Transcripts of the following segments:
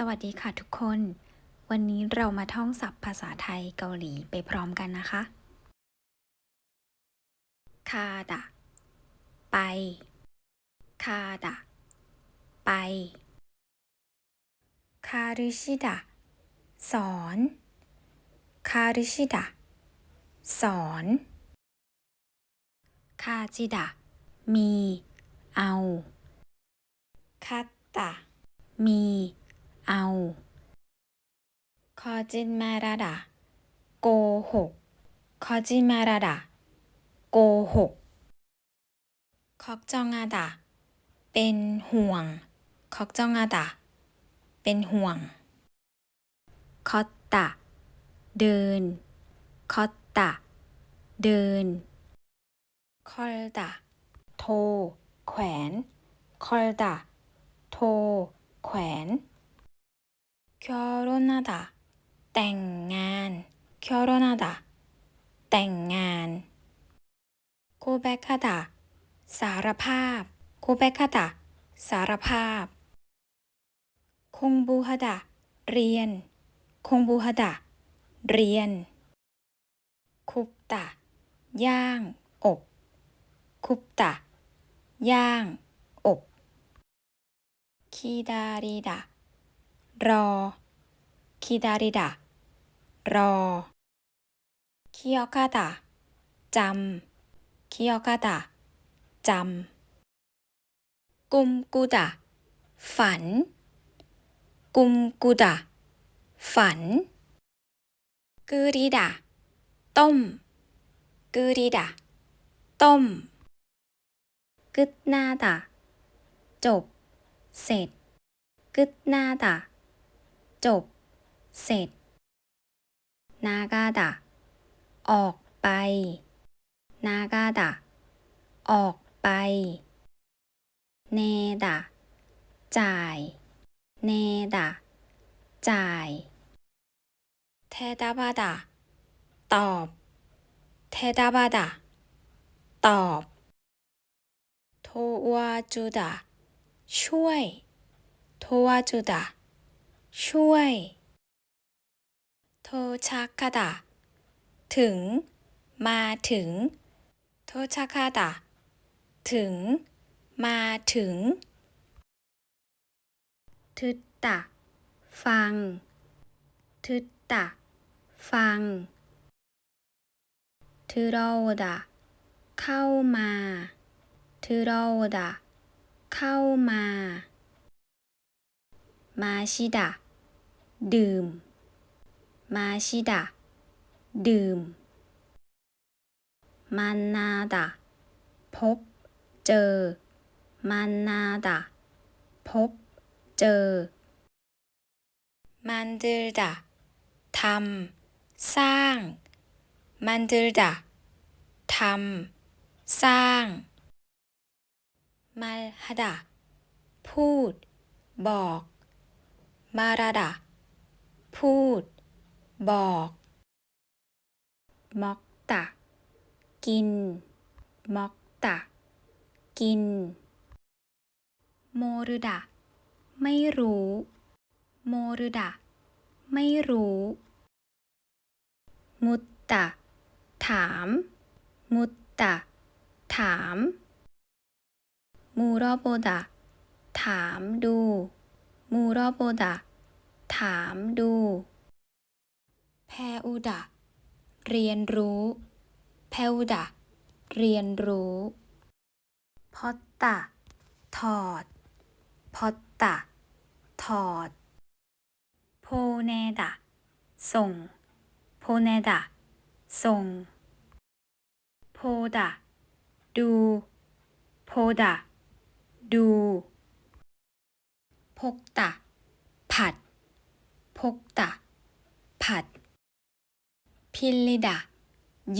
สวัสดีค่ะทุกคน วันนี้เรามาท่องศัพท์ภาษาไทยเกาหลีไปพร้อมกันนะคะ คาดะ ไป คาดะ ไป คาริชิดะ สอน คาริชิดะ สอน คาจิดะ มี เอา คัตตะ มี เอาคอจินมาราดะโกหกคอจินมาราดะโกหกคอกจองอาดะเป็นห่วงคอกจองอาดะเป็นห่วงคอตตะเดินคอตตะเดินคอลตะโทรแขวนคอลตะโทรแขวน 결혼하다 แต่งงาน 결혼하다 แต่งงาน 고백하다 สารภาพ 고백하다 สารภาพ 공부하다 เรียน 공부하다 เรียน คุปตะ ย่าง อบ คุปตะ ย่าง อบคิดาริดะ รอคิดาริดะรอคิโอกาตะจำคิโอกาตะจำกุมกุดะฝัน กุมกุดะฝันกืริดะต้มกืริดะต้มกึดนาดะจบ เสร็จกึดนาดะ จบ เสร็จ นากาดะ ออกไป นากาดะ ออกไป เนดะ จ่าย เนดะ จ่ายเทดาบาดะ ตอบเทดาบาดะ ตอบโทวาจูดะ ช่วยโทวาจูดะ ช่วยโทชักคาดะถึง มาถึงโทชักคาดะถึง มาถึงทึตตะฟังทึตตะฟังทืโรดะเข้ามาทืโรดะเข้ามา มาชิดะ ดื่ม มาชิดะ ดื่ม มันนาดะ พบ เจอ มันนาดะ พบ เจอ มันดิรดะทำ สร้าง มันดิรดะทำ สร้าง มาฮดะ พูด บอก มาราดะ พูด บอก มอกตะ กิน มอกตะ กิน โมรุดะ ไม่รู้ โมรุดะ ไม่รู้ มุตตะ ถาม มุตตะ ถามมูรอโบดะ ถามดู มูรอโบดะ ถามดู แพอุดะ เรียนรู้ แพอุดะ เรียนรู้ พอตตะ ถอด พอตตะ ถอด โพเนดะ ส่ง โพเนดะ ส่ง โพดะ ดู โพดะ ดู พกตะ พกตะ ผัด พิลลิดะ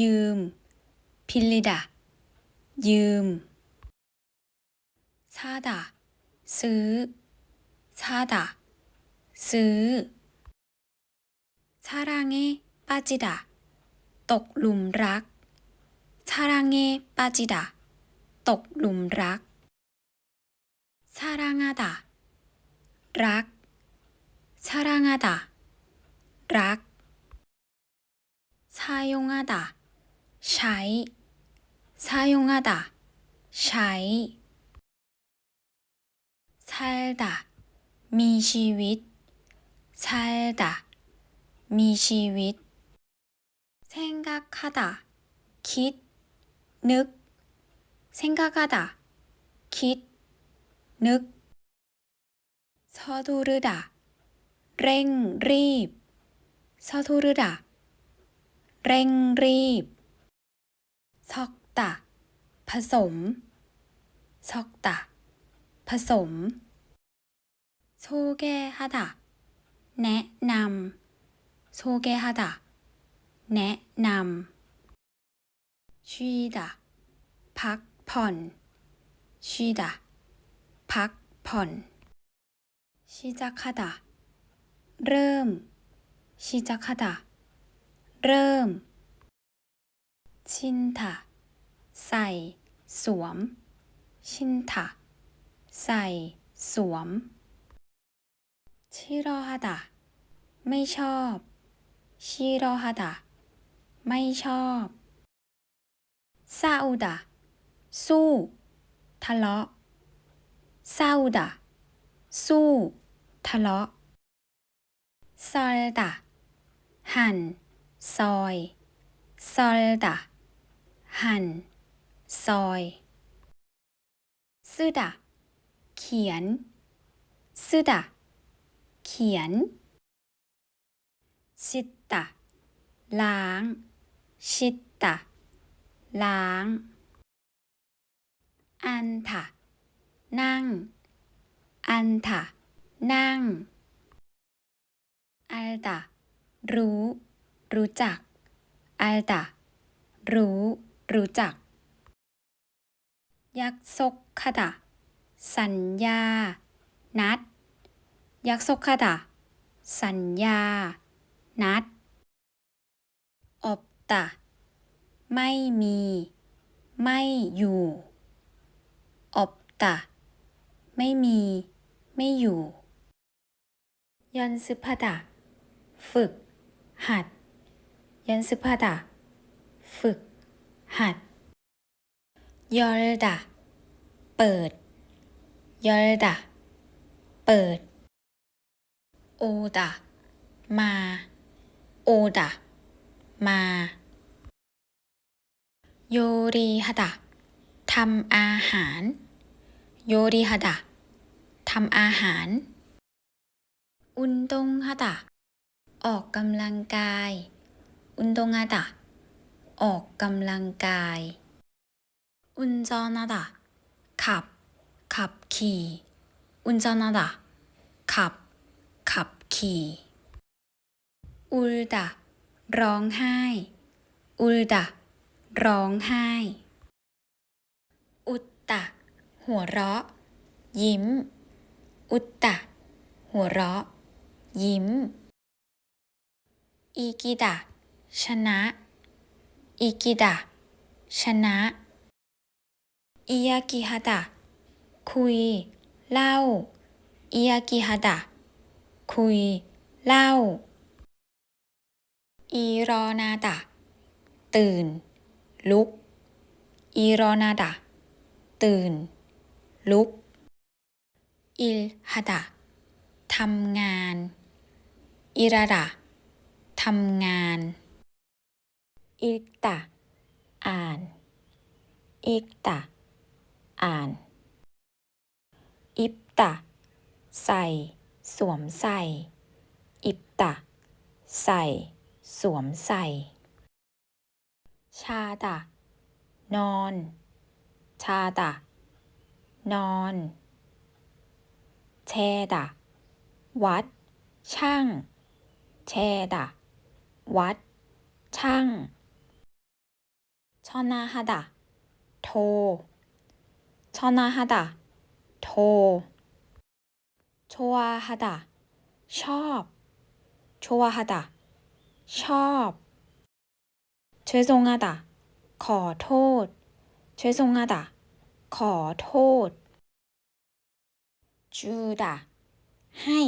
ยืม พิลลิดะ ยืมซาดะ ซื้อซาดะ ซื้อซารังเอปาจิดะ ตกหลุมรักซารังเอปาจิดะ ตกหลุมรักซารังาดะ รัก 사랑하다, 락, 사용하다, 샤이, 사용하다, 샤이, 살다, 미시윗, 살다, 미시윗, 생각하다, 깃, 늑, 생각하다, 깃, 늑, 서두르다, เร่งรีบ 서두르다 เร่งรีบ 섞다 ผสม 섞다 ผสม 소개하다 แนะนำ 소개하다 แนะนำ 쉬다 พักผ่อน 쉬다 พักผ่อน 시작하다 เริ่ม 시작하다 เริ่ม ชิ้นทะใส่ สวม ชิ้นทะใส่ สวม 싫어하다 ไม่ชอบ 싫어하다 ไม่ชอบ 싸우다 สู้ ทะเลาะ 싸우다 สู้ ทะเลาะ ซอลดาหั่น ซอยซอลดาหั่น ซอยซึดาเขียนซึดาเขียนชิตตะล้าง ชิตตะล้าง อันทะนั่ง อันทะนั่ง อัลตารู้ รู้จัก อัลตารู้ รู้จัก ยักษกคดะสัญญา นัด ยักษกคดะสัญญา นัด อบตะ ไม่มี ไม่อยู่ อบตะ ไม่มี ไม่อยู่ ยอนสุพตา ฝึก หัด 연습하다 ฝึก หัด 열다 เปิด 열다 เปิด 오다 มา 오다 มา 요리하다 ทำอาหาร 요리하다 ทำอาหาร 운동하다 ออกกำลังกาย 운동하다 ออกกำลังกาย 운전하다 ขับ ขับขี่ 운전하다 ขับ ขับขี่ 울다 ร้องไห้ 울다 ร้องไห้ อุตตะ หัวเราะ ยิ้ม อุตตะ หัวเราะ ยิ้ม อีกิดะชนะอีกิดะชนะอิยากิฮาดะคุย เล่าอิยากิฮาดะคุย เล่าอีรอนาดะตื่น ลุกอีรอนาดะตื่น ลุกอิลฮาดะทำงานอิราดะำงานอิกตะอ่านอิกตะอ่าน อิปตะใส่ สวมใส่ อิปตะใส่ สวมใส่ ชาดะนอน ชาดะนอนเชดะวัด ช่างเชดะ วัด ช่างชอนาฮาดะโทชอนาฮาดะโทชัวฮาดะชอบชัวฮาดะชอบเชซงอาดะขอโทษเชซงอาดะขอโทษจูดะให้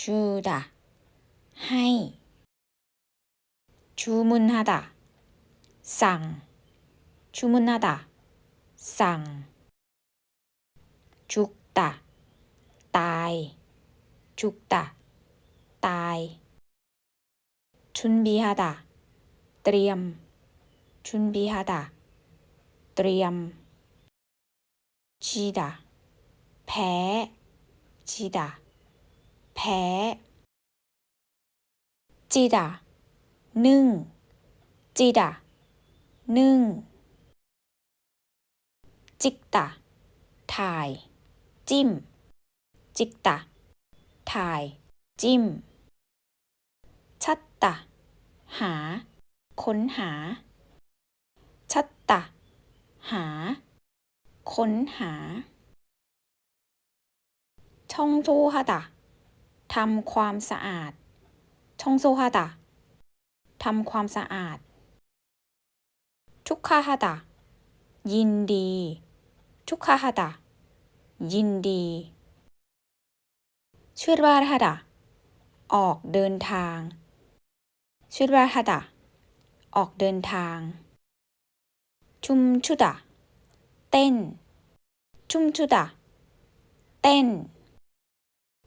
จูดะให้ 주문하다. 쌍. 주문하다. 쌍. 죽다. 따이. 죽다. 따이. 준비하다. 드리엄. 준비하다. 드리엄. 지다. 배. 지다. 배. 지다. หนึ่งจีดะนึ่ง จิกตะถ่าย จิ้ม จิกตะถ่าย จิ้ม ชัตตะหา ค้นหา ชัตตะหา ค้นหาช่องทูฮะตะทำความสะอาดช่องโซฮะตะ ทำความสะอาด ทุกคาฮาตะ ยินดี ทุกคาฮาตะ ยินดีชุดวาฮาตะ ออกเดินทางชุดวาฮาตะ ออกเดินทาง ชุมชุดะ เต้น ชุมชุดะ เต้น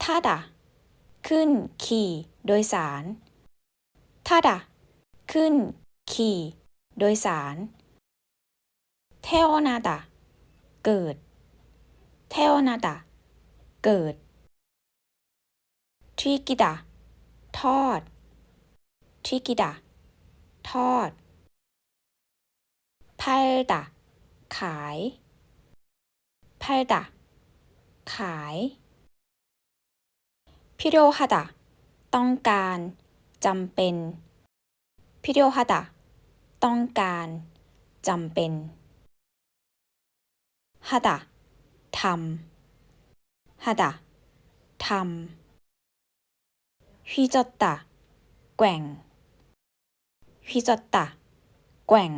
ท่าดะขึ้นขี่โดยสารท่าดะ ขึ้น ขี่ โดยสารเทโอนาตะ เกิดเทโอนาตะ เกิดทริกิตะ ทอดทริกิตะ ทอดพายตะ ขายพายตะ ขายพิโรฮตะ ต้องการจำเป็น 필요하다 ต้องการ จำเป็น 하다 ทำ 하다 ทำ 휘젓다 แกว่ง 휘젓다 แกว่ง